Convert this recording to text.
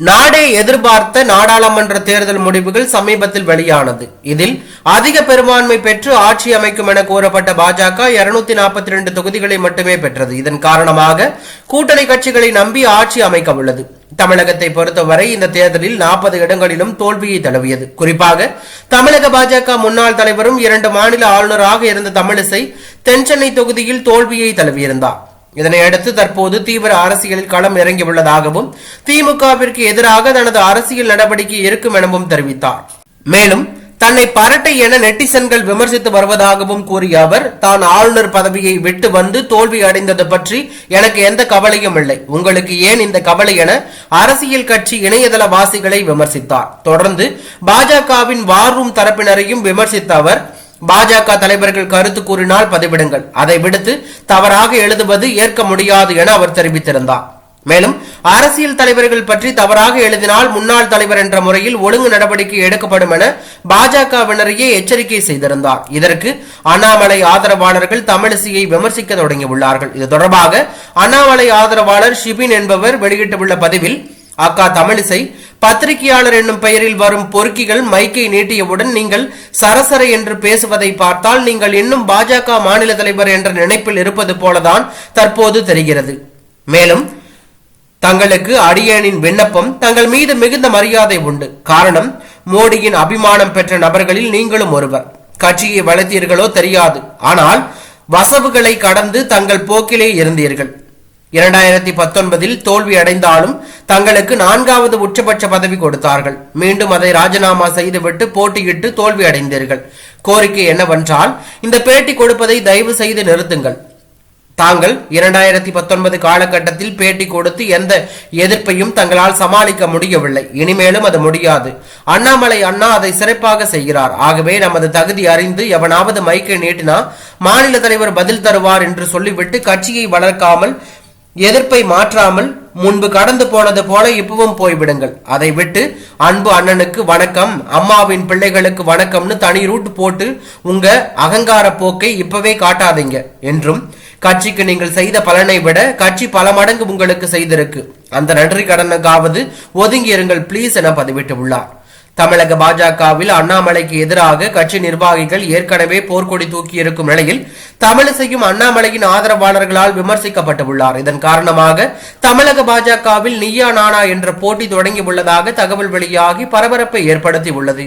நாடே எதிர்பார்த்த நாடாளுமன்ற தேர்தல் முடிவுகள் சமீபத்தில் வெளியானது. இதில் அதிக பெரும்பான்மை பெற்று ஆட்சி அமைக்கும் என கூறப்பட்ட பாஜக இருநூத்தி நாற்பத்தி ரெண்டு தொகுதிகளை மட்டுமே பெற்றது. இதன் காரணமாக கூட்டணி கட்சிகளை நம்பி ஆட்சி அமைக்க உள்ளது. தமிழகத்தை பொறுத்தவரை இந்த தேர்தலில் நாற்பது இடங்களிலும் தோல்வியை தழுவியது. குறிப்பாக தமிழக பாஜக முன்னாள் தலைவரும் இரண்டு மாநில ஆளுநராக இருந்த தமிழிசை தென்சென்னை தொகுதியில் தோல்வியை தழுவியிருந்தார். இதனையடுத்து தற்போது தீவிர அரசியலில் களம் இறங்கியுள்ளதாகவும் திமுகவிற்கு எதிராக தனது அரசியல் நடவடிக்கை இருக்கும் எனவும் தெரிவித்தார். மேலும் தன்னை பரட்டை என நெட்டிசன்கள் விமர்சித்து வருவதாகவும் கூறிய அவர் தான் ஆளுநர் பதவியை விட்டு வந்து தோல்வி அடைந்தது பற்றி எனக்கு எந்த கவலையும் இல்லை. உங்களுக்கு ஏன் இந்த கவலை என அரசியல் கட்சி இணையதள வாசிகளை விமர்சித்தார். தொடர்ந்து பாஜகவின் வார்ரூம் தரப்பினரையும் விமர்சித்த அவர் பாஜக தலைவர்கள் கருத்து கூறினால் பதிவிடுங்கள். அதை விடுத்து தவறாக எழுதுவது ஏற்க முடியாது என அவர் தெரிவித்திருந்தார். மேலும் அரசியல் தலைவர்கள் பற்றி தவறாக எழுதினால் முன்னாள் தலைவர் என்ற முறையில் ஒழுங்கு நடவடிக்கை எடுக்கப்படும் என பாஜகவினரையே எச்சரிக்கை செய்திருந்தார். இதற்கு அண்ணாமலை ஆதரவாளர்கள் தமிழிசையை விமர்சிக்க தொடங்கியுள்ளார்கள். இது தொடர்பாக அண்ணாமலை ஆதரவாளர் ஷிபின் என்பவர் வெளியிட்டுள்ள பதிவில் அக்கா தமிழிசை பத்திரிகையாளர் என்னும் பெயரில் வரும் பொறுக்கிகள் மைக்கை நீட்டியவுடன் நீங்கள் சரசர என்று பேசுவதை பார்த்தால் நீங்கள் இன்னும் பாஜக மாநில தலைவர் என்ற நினைப்பில் இருப்பது போலதான் தற்போது தெரிகிறது. மேலும் தங்களுக்கு அடியேனின் விண்ணப்பம் தங்கள் மீது மிகுந்த மரியாதை உண்டு. காரணம் மோடியின் அபிமானம் பெற்ற நபர்களில் நீங்களும் ஒருவர். கட்சியை வளர்த்தீர்களோ தெரியாது. ஆனால் வசவுகளை கடந்து தங்கள் போக்கிலே இருந்தீர்கள். இரண்டாயிரத்தி பத்தொன்பதில் தோல்வி அடைந்தாலும் தங்களுக்கு நான்காவது உச்சபட்ச பதவி கொடுத்தார்கள். மீண்டும் அதை ராஜினாமா செய்துவிட்டு போட்டியிட்டு தோல்வி அடைந்தீர்கள் கோரிக்கை என்னவென்றால் இந்த பேட்டி கொடுப்பதை தயவு செய்து நிறுத்துங்கள். தாங்கள் இரண்டாயிரத்தி பத்தொன்பது காலகட்டத்தில் பேட்டி கொடுத்து எந்த எதிர்ப்பையும் தங்களால் சமாளிக்க முடியவில்லை. இனிமேலும் அது முடியாது. அண்ணாமலை அண்ணா அதை சிறப்பாக செய்கிறார். ஆகவே நமது தகுதி அறிந்து எவனாவது மைக்கை நீட்டினா மாநில தலைவர் பதில் தருவார் என்று சொல்லிவிட்டு கட்சியை வளர்க்காமல் எதிர்ப்பை மாற்றாமல் முன்பு கடந்து போனது போல இப்பவும் போய்விடுங்கள். அதை விட்டு அன்பு அண்ணனுக்கு வணக்கம் அம்மாவின் பிள்ளைகளுக்கு வணக்கம்னு தனி ரூட் போட்டு உங்க அகங்கார போக்கை இப்பவே காட்டாதீங்க என்றும் கட்சிக்கு நீங்கள் செய்த பலனை விட கட்சி பல மடங்கு உங்களுக்கு செய்திருக்கு. அந்த நன்றி கடனுக்காவது ஒதுங்கி இருங்கள் ப்ளீஸ் என பதிவிட்டு உள்ளார் தமிழக பாஜகவில் அண்ணாமலைக்கு எதிராக கட்சி நிர்வாகிகள் ஏற்கனவே போர்க்கொடி தூக்கி இருக்கும் நிலையில் தமிழிசையும் அண்ணாமலையின் ஆதரவாளர்களால் விமர்சிக்கப்பட்டுள்ளார். இதன் காரணமாக தமிழக பாஜகவில் நீயா நானா என்ற போட்டி தொடங்கியுள்ளதாக தகவல் வெளியாகி பரபரப்பை ஏற்படுத்தி உள்ளது